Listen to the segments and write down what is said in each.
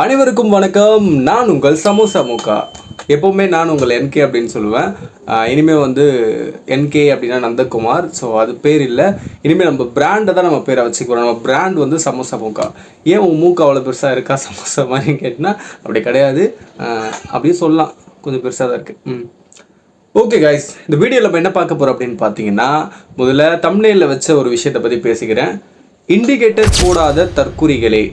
அனைவருக்கும் வணக்கம். நான் உங்கள் சமோசா மூக்கா எப்போவுமே நான் உங்கள் என்கே அப்படின்னு சொல்லுவேன். இனிமேல் வந்து என்கே அப்படின்னா நந்தகுமார். ஸோ அது பேர் இல்லை. இனிமேல் நம்ம பிராண்டை தான் நம்ம பேரை வச்சுக்கிறோம் நம்ம பிராண்ட் வந்து சமோசா மூக்கா ஏன் உன் மூக்கா அவ்வளோ பெருசாக இருக்கா? சமோசா மாதிரி கேட்டினா? அப்படி கிடையாது. அப்படியே சொல்லலாம். கொஞ்சம் பெருசாக தான் இருக்குது ம். ஓகே கைஸ் இந்த வீடியோவில் நம்ம என்ன பார்க்க போகிறோம் அப்படின்னு பார்த்தீங்கன்னா முதல்ல தமிழ்நெல்ல வச்ச ஒரு விஷயத்தை பற்றி பேசிக்கிறேன். இண்டிகேட்டர் போடாத தற்குறிகளே.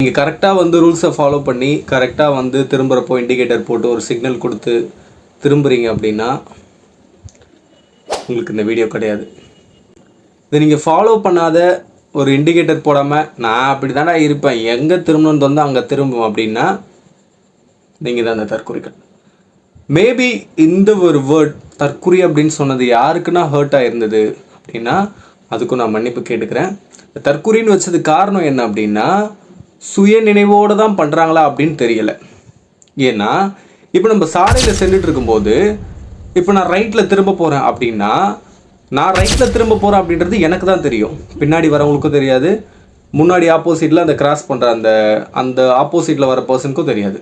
நீங்கள் கரெக்டாக வந்து ரூல்ஸை ஃபாலோ பண்ணி கரெக்டாக வந்து திரும்புகிறப்போ இண்டிகேட்டர் போட்டு ஒரு சிக்னல் கொடுத்து திரும்புறீங்க அப்படின்னா உங்களுக்கு இந்த வீடியோ கிடையாது. இதை நீங்கள் ஃபாலோ பண்ணாத ஒரு இண்டிகேட்டர் போடாமல் நான் அப்படி தானே இருப்பேன். எங்கே திரும்பணும்னு தந்தா அங்கே திரும்பும் அப்படின்னா நீங்கள் தான் அந்த தற்குறிகள் மேபி இந்த ஒரு வேர்ட் தற்குறி அப்படின்னு சொன்னது யாருக்குன்னா ஹர்ட் ஆயிருந்தது அப்படின்னா அதுக்கும் நான் மன்னிப்பு கேட்டுக்கிறேன். இந்த தற்குறின்னு வச்சது காரணம் என்ன அப்படின்னா சுய நினைவோடு தான் பண்ணுறாங்களா அப்படின்னு தெரியல. ஏன்னா இப்போ நம்ம சாலையில் சென்றுட்டு இருக்கும்போது இப்போ நான் ரைட்டில் திரும்ப போகிறேன் அப்படின்னா நான் ரைட்டில் திரும்ப போகிறேன் அப்படின்றது எனக்கு தான் தெரியும். பின்னாடி வரவங்களுக்கும் தெரியாது. முன்னாடி ஆப்போசிட்டில் அந்த கிராஸ் பண்ணுற அந்த அந்த ஆப்போசிட்டில் வர பர்சனுக்கும் தெரியாது.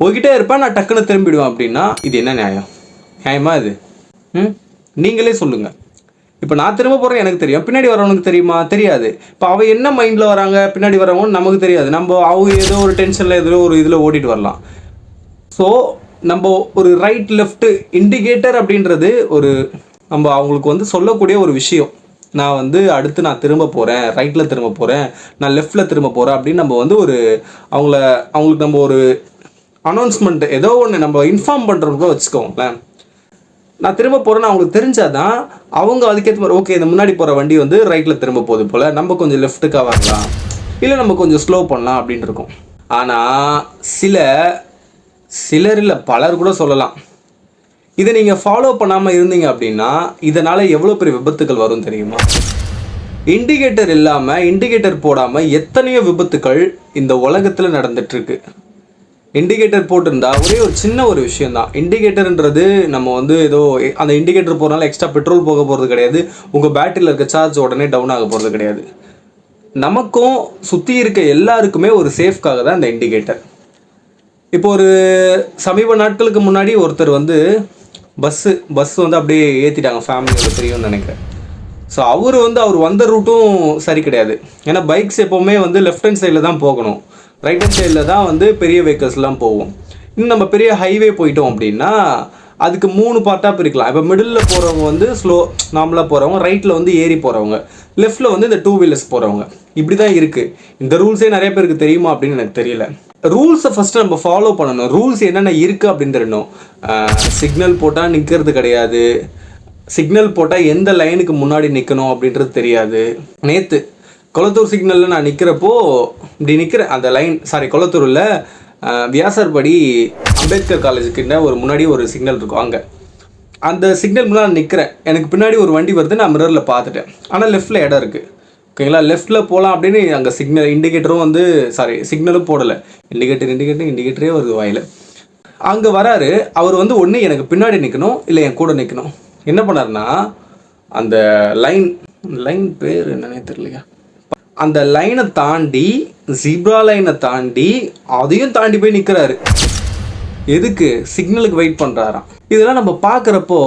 போய்கிட்டே இருப்பேன் நான் டக்குன்னு திரும்பிடுவேன் அப்படின்னா இது என்ன நியாயம்? நியாயமா இது? ம்? நீங்களே சொல்லுங்கள் இப்போ நான் திரும்ப போகிறேன் எனக்கு தெரியும். பின்னாடி வரவனுக்கு தெரியுமா? தெரியாது. இப்போ அவள் என்ன மைண்டில் வராங்க? பின்னாடி வரவங்க நமக்கு தெரியாது. நம்ம அவங்க ஏதோ ஒரு டென்ஷனில் ஏதோ ஒரு இதில் ஓட்டிட்டு வரலாம். ஸோ நம்ம ஒரு ரைட் லெஃப்ட் இண்டிகேட்டர் அப்படின்றது ஒரு நம்ம அவங்களுக்கு வந்து சொல்லக்கூடிய ஒரு விஷயம். நான் வந்து அடுத்து நான் திரும்ப போகிறேன் ரைட்டில் திரும்ப போகிறேன் நான் லெஃப்டில் திரும்ப போகிறேன் அப்படின்னு நம்ம வந்து ஒரு அவங்கள அவங்களுக்கு நம்ம ஒரு அனௌன்ஸ்மெண்ட் ஏதோ ஒன்று நம்ம இன்ஃபார்ம் பண்ணுறோம் வச்சுக்கோங்களேன். நான் திரும்ப போகிறேன்னு அவங்களுக்கு தெரிஞ்சாதான் அவங்க அதுக்கேற்ற மாதிரி ஓகே இந்த முன்னாடி போகிற வண்டி வந்து ரைட்டில் திரும்ப போகுது போல் நம்ம கொஞ்சம் லெஃப்ட்டுக்காக வரலாம். இல்லை நம்ம கொஞ்சம் ஸ்லோ பண்ணலாம் அப்படின்ட்டு இருக்கும். ஆனால் சில சிலர் இல்லை பலர் கூட சொல்லலாம். இதை நீங்கள் ஃபாலோ பண்ணாமல் இருந்தீங்க அப்படின்னா இதனால் எவ்வளோ பெரிய விபத்துக்கள் வரும் தெரியுமா? இண்டிகேட்டர் இல்லாமல் இண்டிகேட்டர் போடாமல் எத்தனையோ விபத்துக்கள் இந்த உலகத்தில் நடந்துட்டுருக்கு இண்டிகேட்டர் போட்டிருந்தா ஒரே ஒரு சின்ன ஒரு விஷயம் தான் இண்டிகேட்டர்ன்றது நம்ம வந்து ஏதோ அந்த இண்டிகேட்டர் போகிறனால எக்ஸ்ட்ரா பெட்ரோல் போக போகிறது கிடையாது. உங்கள் பேட்டரியில் இருக்க சார்ஜ் உடனே டவுன் ஆக போகிறது கிடையாது. நமக்கும் சுற்றி இருக்க எல்லாருக்குமே ஒரு சேஃப்காக தான் இந்த இண்டிகேட்டர் இப்போ ஒரு சமீப நாட்களுக்கு முன்னாடி ஒருத்தர் வந்து பஸ்ஸு பஸ் வந்து அப்படியே ஏற்றிட்டாங்க ஃபேமிலியோட தெரியும்னு நினைக்கிறேன். ஸோ அவர் வந்து அவர் வந்த ரூட்டும் சரி கிடையாது. ஏன்னா பைக்ஸ் எப்போவுமே வந்து லெஃப்ட் ஹேண்ட் சைடில் தான் போகணும். ரைட் ஹேண்ட் சைடில் தான் வந்து பெரிய வெஹிக்கல்ஸ்லாம் போகும். இன்னும் நம்ம பெரிய ஹைவே போயிட்டோம் அப்படின்னா அதுக்கு மூணு பார்ட்டாக பிரிக்கலாம். இப்போ மிடில் போகிறவங்க வந்து ஸ்லோ நார்மலாக போகிறவங்க ரைட்டில் வந்து ஏறி போகிறவங்க லெஃப்ட்டில் வந்து இந்த டூ வீலர்ஸ் போகிறவங்க இப்படி தான் இருக்குது இந்த ரூல்ஸே நிறைய பேருக்கு தெரியுமா அப்படின்னு எனக்கு தெரியல. ரூல்ஸை ஃபஸ்ட்டு நம்ம ஃபாலோ பண்ணணும். ரூல்ஸ் என்னென்ன இருக்குது அப்படின்னு தெரியணும். சிக்னல் போட்டால் நிற்கிறது கிடையாது. சிக்னல் போட்டால் எந்த லைனுக்கு முன்னாடி நிற்கணும் அப்படின்றது தெரியாது. நேற்று கொளத்தூர் சிக்னலில் நான் நிற்கிறப்போ இப்படி நிற்கிறேன் அந்த லைன் சாரி கொளத்தூரில் வியாசர்படி அம்பேத்கர் காலேஜுக்கிட்ட ஒரு முன்னாடி ஒரு சிக்னல் இருக்கும் அங்கே. அந்த சிக்னல் முன்னாடி நிற்கிறேன் எனக்கு பின்னாடி ஒரு வண்டி வருது நான் மிரரில் பார்த்துட்டேன். ஆனால் லெஃப்ட்டில் இடம் இருக்குது ஓகேங்களா லெஃப்ட்டில் போகலாம் அப்படின்னு அங்கே சிக்னல் இண்டிகேட்டரும் வந்து சாரி சிக்னலும் போடலை. இண்டிகேட்டர் இண்டிகேட்டர் இண்டிகேட்டரே வருது வாயில். அங்கே வராரு. அவர் வந்து ஒன்று எனக்கு பின்னாடி நிற்கணும் இல்லை என் கூட நிற்கணும் என்ன பண்ணாருன்னா அந்த லைன் லைன் பேர் என்னன்னே தெரியலையா? அந்த லைனை தாண்டி ஜிப்ரா லைனை தாண்டி அதையும் தாண்டி போய் நிற்கிறாரு எதுக்கு? சிக்னலுக்கு வெயிட் பண்ணுறாராம் இதெல்லாம் நம்ம பார்க்குறப்போ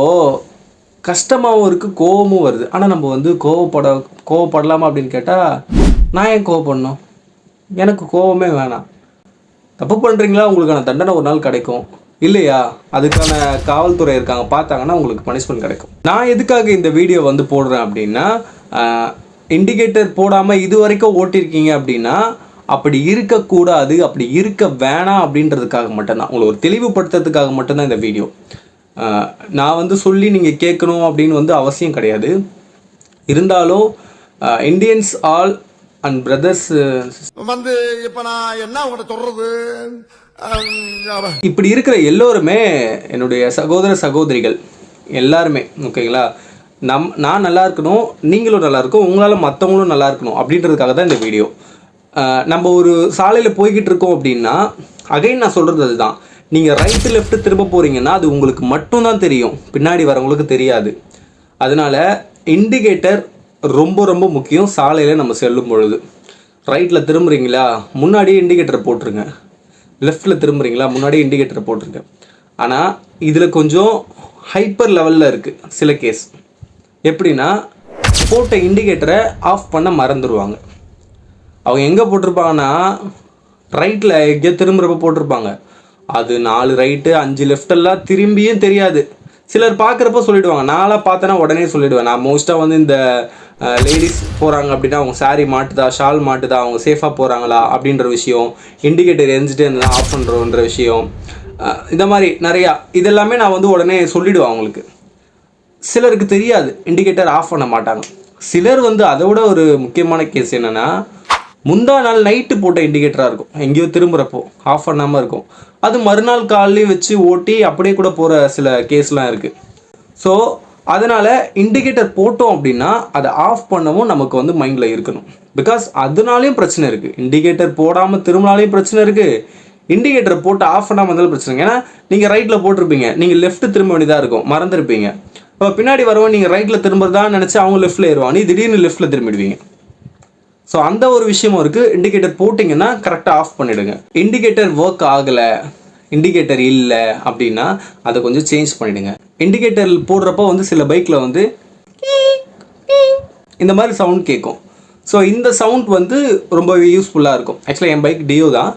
கஷ்டமாகவும் இருக்குது கோவமும் வருது. ஆனால் நம்ம வந்து கோவப்பட கோவப்படலாமா அப்படின்னு கேட்டால் நான் ஏன் கோவப்படணும்? எனக்கு கோவமே வேணாம். தப்பு பண்ணுறீங்களா உங்களுக்கான தண்டனை ஒரு நாள் கிடைக்கும். இல்லையா? அதுக்கான காவல்துறை இருக்காங்க. பார்த்தாங்கன்னா உங்களுக்கு பனிஷ்மெண்ட் கிடைக்கும். நான் எதுக்காக இந்த வீடியோ வந்து போடுறேன் அப்படின்னா இண்டிகேட்டர் போடாமல் இது வரைக்கும் ஓட்டியிருக்கீங்க அப்படின்னா அப்படி இருக்கக்கூடாது அப்படி இருக்க வேணாம் அப்படின்றதுக்காக மட்டும்தான். உங்களை ஒரு தெளிவுபடுத்துறதுக்காக மட்டும்தான் இந்த வீடியோ. நான் வந்து சொல்லி நீங்கள் கேட்கணும் அப்படின்னு வந்து அவசியம் கிடையாது. இருந்தாலும் இந்தியன்ஸ் ஆல் அண்ட் பிரதர்ஸ் வந்து இப்ப நான் என்ன உங்கள்கிட்ட சொல்றது? அஹ், இப்படி இருக்கிற எல்லோருமே என்னுடைய சகோதர சகோதரிகள் எல்லாருமே ஓகேங்களா? நம் நான் நல்லா இருக்கணும் நீங்களும் நல்லா இருக்கும் உங்களால் மற்றவங்களும் நல்லா இருக்கணும் அப்படின்றதுக்காக தான் இந்த வீடியோ. நம்ம ஒரு சாலையில் போய்கிட்டு இருக்கோம் அப்படின்னா அகைன் நான் சொல்கிறது அதுதான். நீங்கள் ரைட்டு லெஃப்ட்டு திரும்ப போகிறீங்கன்னா அது உங்களுக்கு மட்டும்தான் தெரியும். பின்னாடி வரவங்களுக்கு தெரியாது. அதனால் இண்டிகேட்டர் ரொம்ப ரொம்ப முக்கியம் சாலையில் நம்ம செல்லும் பொழுது. ரைட்டில் திரும்புறீங்களா? முன்னாடியே இண்டிகேட்டர் போட்டுருங்க. லெஃப்ட்டில் திரும்புறீங்களா? முன்னாடியே இண்டிகேட்டர் போட்டிருங்க. ஆனால் இதில் கொஞ்சம் ஹைப்பர் லெவலில் இருக்குது சில கேஸ் எப்படின்னா போட்ட இண்டிகேட்டரை ஆஃப் பண்ண மறந்துடுவாங்க அவங்க எங்கே போட்டிருப்பாங்கன்னா ரைட்டில் எங்கேயோ திரும்புகிறப்ப போட்டிருப்பாங்க. அது நாலு ரைட்டு அஞ்சு லெஃப்டெல்லாம் திரும்பியும் தெரியாது. சிலர் பார்க்குறப்ப சொல்லிடுவாங்க. நாளாக பார்த்தேன்னா உடனே சொல்லிவிடுவேன் நான் மோஸ்ட்டாக வந்து இந்த லேடிஸ் போகிறாங்க அப்படின்னா அவங்க saree மாட்டுதா ஷால் மாட்டுதா அவங்க சேஃபாக போகிறாங்களா அப்படின்ற விஷயம் இண்டிகேட்டர் எரிஞ்சிட்டு இருந்தால் ஆஃப் பண்ணுறோன்ற விஷயம் இந்த மாதிரி நிறையா இதெல்லாமே நான் வந்து உடனே சொல்லிவிடுவேன் அவங்களுக்கு. சிலருக்கு தெரியாது. இண்டிகேட்டர் ஆஃப் பண்ண மாட்டாங்க. சிலர் வந்து அதை விட ஒரு முக்கியமான கேஸ் என்னென்னா முந்தா நாள் நைட்டு போட்ட இண்டிகேட்டராக இருக்கும். எங்கேயோ திரும்புகிறப்போ ஆஃப் பண்ணாமல் இருக்கும். அது மறுநாள் காலையும் வச்சு ஓட்டி அப்படியே கூட போகிற சில கேஸ்லாம் இருக்குது ஸோ அதனால் இண்டிகேட்டர் போட்டோம் அப்படின்னா அதை ஆஃப் பண்ணவும் நமக்கு வந்து மைண்டில் இருக்கணும். பிகாஸ் அதனாலையும் பிரச்சனை இருக்குது இண்டிகேட்டர் போடாமல் திரும்பினாலையும் பிரச்சனை இருக்குது இண்டிகேட்டர் போட்டு ஆஃப் பண்ணாமல் இருந்தாலும் பிரச்சனை ஏன்னா நீங்கள் ரைட்டில் போட்டிருப்பீங்க. நீங்கள் லெஃப்ட்டு திரும்ப வேண்டியதாக இருக்கும். மறந்துருப்பீங்க. இப்போ பின்னாடி வரவன் நீங்கள் ரைட்டில் திரும்புறதான்னு நினச்சி அவங்க லெஃப்ட்டில் ஏறுவாங்க. நீ திடீர்னு லெஃப்ட்டில் திரும்பிடுவீங்க. ஸோ அந்த ஒரு விஷயமும் இருக்குது இண்டிகேட்டர் போட்டிங்கன்னா கரெக்டாக ஆஃப் பண்ணிவிடுங்க இண்டிகேட்டர் ஒர்க் ஆகலை இண்டிகேட்டர் இல்லை அப்படின்னா அதை கொஞ்சம் சேஞ்ச் பண்ணிவிடுங்க இண்டிகேட்டர் போடுறப்போ வந்து சில பைக்கில் வந்து இந்த மாதிரி சவுண்ட் கேட்கும். ஸோ இந்த சவுண்ட் வந்து ரொம்ப யூஸ்ஃபுல்லாக இருக்கும். ஆக்சுவலாக என் பைக் டியோ தான்.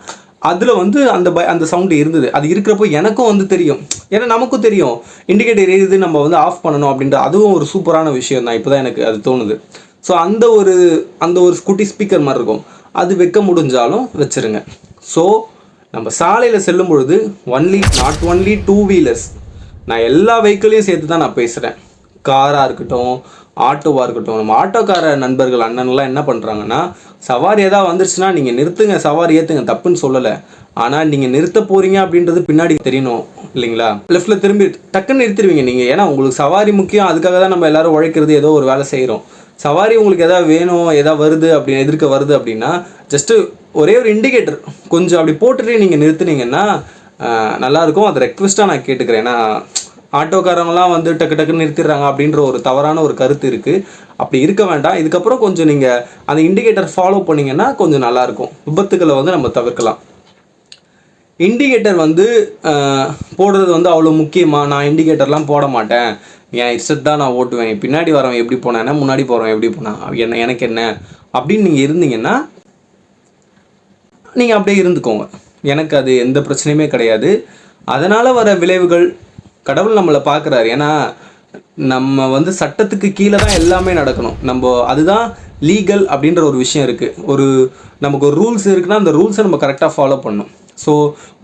அதில் வந்து அந்த பை அந்த சவுண்டு இருந்தது. அது இருக்கிறப்போ எனக்கும் வந்து தெரியும். ஏன்னா நமக்கும் தெரியும். இண்டிகேட்டர் எரியுது நம்ம வந்து ஆஃப் பண்ணணும் அப்படின்ற அதுவும் ஒரு சூப்பரான விஷயம் தான். இப்போ தான் எனக்கு அது தோணுது. ஸோ அந்த ஒரு அந்த ஒரு ஸ்கூட்டி ஸ்பீக்கர் மாதிரி இருக்கும். அது வைக்க முடிஞ்சாலும் வச்சிருங்க. ஸோ நம்ம சாலையில் செல்லும் பொழுது only not only two wheelers நான் எல்லா வெஹிக்கிளையும் சேர்த்து தான் நான் பேசுகிறேன் காராக இருக்கட்டும் ஆட்டோவாக இருக்கட்டும் நம்ம ஆட்டோக்கார நண்பர்கள் அண்ணன்லாம் என்ன பண்ணுறாங்கன்னா சவாரி எதாவது வந்துருச்சுன்னா நீங்கள் நிறுத்துங்க சவாரி ஏற்றுங்க தப்புன்னு சொல்லலை. ஆனால் நீங்கள் நிறுத்த போகிறீங்க அப்படின்றது பின்னாடி தெரியணும் இல்லைங்களா? லெஃப்ட்டில் திரும்பி டக்குன்னு நிறுத்திடுவீங்க நீங்கள் ஏன்னா உங்களுக்கு சவாரி முக்கியம் அதுக்காக தான் நம்ம எல்லோரும் உழைக்கிறது ஏதோ ஒரு வேலை செய்கிறோம் சவாரி உங்களுக்கு எதாவது வேணும் எதாவது வருது அப்படின்னு எதிர்க்க வருது அப்படின்னா ஜஸ்ட்டு ஒரே ஒரு இண்டிகேட்டர் கொஞ்சம் அப்படி போட்டுட்டு நீங்கள் நிறுத்துனீங்கன்னா நல்லாயிருக்கும் அதை ரெக்வெஸ்ட்டாக நான் கேட்டுக்கிறேன். ஏன்னா ஆட்டோக்காரங்களாம் வந்து டக்கு டக்குன்னு நிறுத்திடுறாங்க அப்படின்ற ஒரு தவறான ஒரு கருத்து இருக்குது அப்படி இருக்க வேண்டாம். இதுக்கப்புறம் கொஞ்சம் நீங்கள் அந்த இண்டிகேட்டர் ஃபாலோ பண்ணிங்கன்னா கொஞ்சம் நல்லாயிருக்கும் விபத்துக்களை வந்து நம்ம தவிர்க்கலாம். இண்டிகேட்டர் வந்து போடுறது வந்து அவ்வளோ முக்கியமாக நான் இண்டிகேட்டர்லாம் போட மாட்டேன். என் இஷ்டத்து தான் நான் ஓட்டுவேன். பின்னாடி வரவன் எப்படி போனான்னா முன்னாடி போகிறவன் எப்படி போனான் என்ன எனக்கு என்ன? அப்படின்னு நீங்கள் இருந்தீங்கன்னா நீங்கள் அப்படியே இருந்துக்கோங்க. எனக்கு அது எந்த பிரச்சனையுமே கிடையாது. அதனால் வர விளைவுகள் கடவுள் நம்மளை பார்க்குறாரு ஏன்னா நம்ம வந்து சட்டத்துக்கு கீழே தான் எல்லாமே நடக்கணும். நம்ம அதுதான் லீகல் அப்படின்ற ஒரு விஷயம் இருக்குது ஒரு நமக்கு ஒரு ரூல்ஸ் இருக்குன்னா அந்த ரூல்ஸை நம்ம கரெக்டாக ஃபாலோ பண்ணணும். ஸோ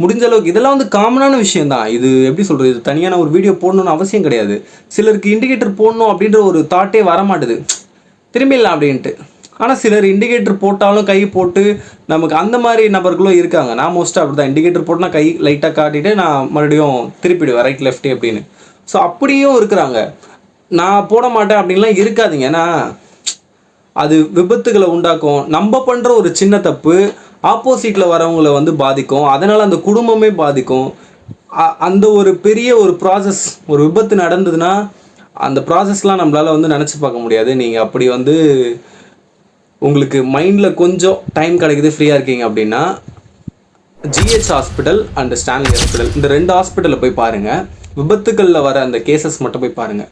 முடிஞ்ச அளவுக்கு இதெல்லாம் வந்து காமனான விஷயம் தான். இது எப்படி சொல்கிறது இது தனியான ஒரு வீடியோ போடணும்னு அவசியம் கிடையாது. சிலருக்கு இண்டிகேட்டர் போடணும் அப்படின்ற ஒரு தாட்டே வர மாட்டுது திரும்பிடலாம் அப்படின்ட்டு. ஆனால் சிலர் இண்டிகேட்டர் போட்டாலும் கை போட்டு நமக்கு அந்த மாதிரி நபர்களும் இருக்காங்க. நான் மோஸ்ட்டாக அப்படி தான் இண்டிகேட்டர் போட்டுனா கை லைட்டாக காட்டிட்டு நான் மறுபடியும் திருப்பிடுவேன். ரைட் லெஃப்ட் அப்படின்னு ஸோ அப்படியும் இருக்கிறாங்க. நான் போட மாட்டேன் அப்படின்லாம் இருக்காதிங்க. ஏன்னா அது விபத்துகளை உண்டாக்கும். நம்ம பண்ணுற ஒரு சின்ன தப்பு ஆப்போசிட்டில் வரவங்களை வந்து பாதிக்கும். அதனால் அந்த குடும்பமே பாதிக்கும். அ- அந்த ஒரு பெரிய ஒரு ப்ராசஸ் ஒரு விபத்து நடந்ததுன்னா அந்த ப்ராசஸ்லாம் நம்மளால் வந்து நினச்சி பார்க்க முடியாது. நீங்கள் அப்படி வந்து உங்களுக்கு மைண்டில் கொஞ்சம் டைம் கிடைக்குது ஃப்ரீயாக இருக்கீங்க அப்படின்னா GH hospital and Stanley hospital இந்த ரெண்டு ஹாஸ்பிட்டலில் போய் பாருங்கள் விபத்துகளில் வர அந்த கேசஸ் மட்டும் போய் பாருங்கள்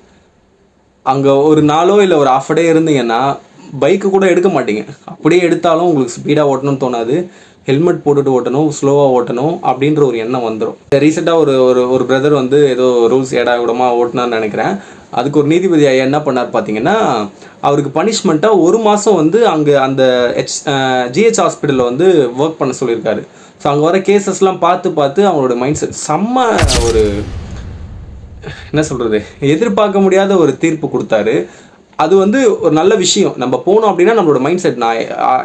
அங்கே ஒரு நாளோ இல்லை ஒரு ஆஃப் டே இருந்தீங்கன்னா பைக்கு கூட எடுக்க மாட்டீங்க. அப்படியே எடுத்தாலும் உங்களுக்கு ஸ்பீடாக ஓட்டணும்னு தோணாது. ஹெல்மெட் போட்டுட்டு ஓட்டணும் ஸ்லோவாக ஓட்டணும் அப்படின்ற ஒரு எண்ணம் வந்துடும் ரீசெண்டாக ஒரு ஒரு ஒரு பிரதர் வந்து ஏதோ ரூல்ஸ் ஏடா கூடமா ஓட்டினான்னு நினைக்கிறேன். அதுக்கு ஒரு நீதிபதி ஐயா என்ன பண்ணார் பார்த்தீங்கன்னா அவருக்கு பனிஷ்மெண்ட்டாக ஒரு மாதம் வந்து அங்கே அந்த ஹெச் ஜிஹெச் ஹாஸ்பிட்டலில் வந்து ஒர்க் பண்ண சொல்லியிருக்காரு. ஸோ அங்கே வர கேசஸ்லாம் பார்த்து பார்த்து அவங்களோட மைண்ட் செட் செம்ம ஒரு என்ன சொல்கிறது எதிர்பார்க்க முடியாத ஒரு தீர்ப்பு கொடுத்தாரு. அது வந்து ஒரு நல்ல விஷயம். நம்ம போனோம் அப்படின்னா நம்மளோட மைண்ட் செட் நான்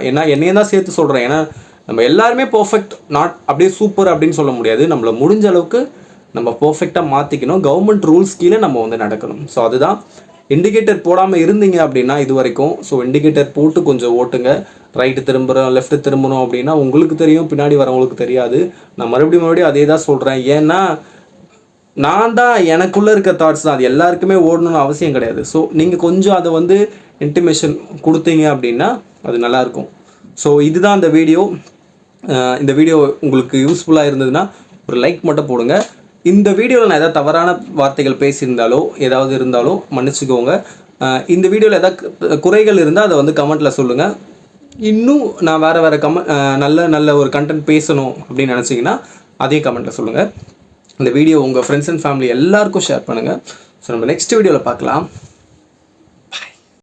ஏன்னா என்ன தான் சேர்த்து சொல்கிறேன் ஏன்னா நம்ம எல்லாருமே பர்ஃபெக்ட் நாட் அப்படியே சூப்பர் அப்படின்னு சொல்ல முடியாது. நம்மளை முடிஞ்ச அளவுக்கு நம்ம பர்ஃபெக்டாக மாற்றிக்கணும் கவர்மெண்ட் ரூல்ஸ் கீழே நம்ம வந்து நடக்கணும். ஸோ அதுதான் இண்டிகேட்டர் போடாமல் இருந்தீங்க அப்படின்னா இது வரைக்கும். ஸோ இண்டிகேட்டர் போட்டு கொஞ்சம் ஓட்டுங்க. ரைட்டு திரும்புகிறோம் லெஃப்ட்டு திரும்பணும் அப்படின்னா உங்களுக்கு தெரியும் பின்னாடி வரவங்களுக்கு தெரியாது. நான் மறுபடியும் மறுபடியும் அதே தான் சொல்கிறேன் ஏன்னா நான் தான் எனக்குள்ளே இருக்க தாட்ஸ் தான். அது எல்லாருக்குமே ஓடணும்னு அவசியம் கிடையாது. ஸோ நீங்கள் கொஞ்சம் அதை வந்து இன்டிமேஷன் கொடுத்தீங்க அப்படின்னா அது நல்லாயிருக்கும் ஸோ இதுதான் அந்த வீடியோ இந்த வீடியோ உங்களுக்கு யூஸ்ஃபுல்லாக இருந்ததுன்னா ஒரு லைக் மட்டும் போடுங்க. இந்த வீடியோவில் நான் ஏதாவது தவறான வார்த்தைகள் பேசியிருந்தாலோ ஏதாவது இருந்தாலோ மன்னிச்சுக்கோங்க. இந்த வீடியோவில் ஏதாவது குறைகள் இருந்தால் அதை வந்து கமெண்ட்டில் சொல்லுங்கள் இன்னும் நான் வேறு வேறு கம நல்ல நல்ல ஒரு கண்டென்ட் பேசணும் அப்படின்னு நினச்சிங்கன்னா அதே கமெண்ட்டில் சொல்லுங்கள் இந்த வீடியோ உங்கள் ஃப்ரெண்ட்ஸ் அண்ட் ஃபேமிலி எல்லாருக்கும் ஷேர் பண்ணுங்கள் ஸோ நம்ம நெக்ஸ்ட் வீடியோவில் பார்க்கலாம்.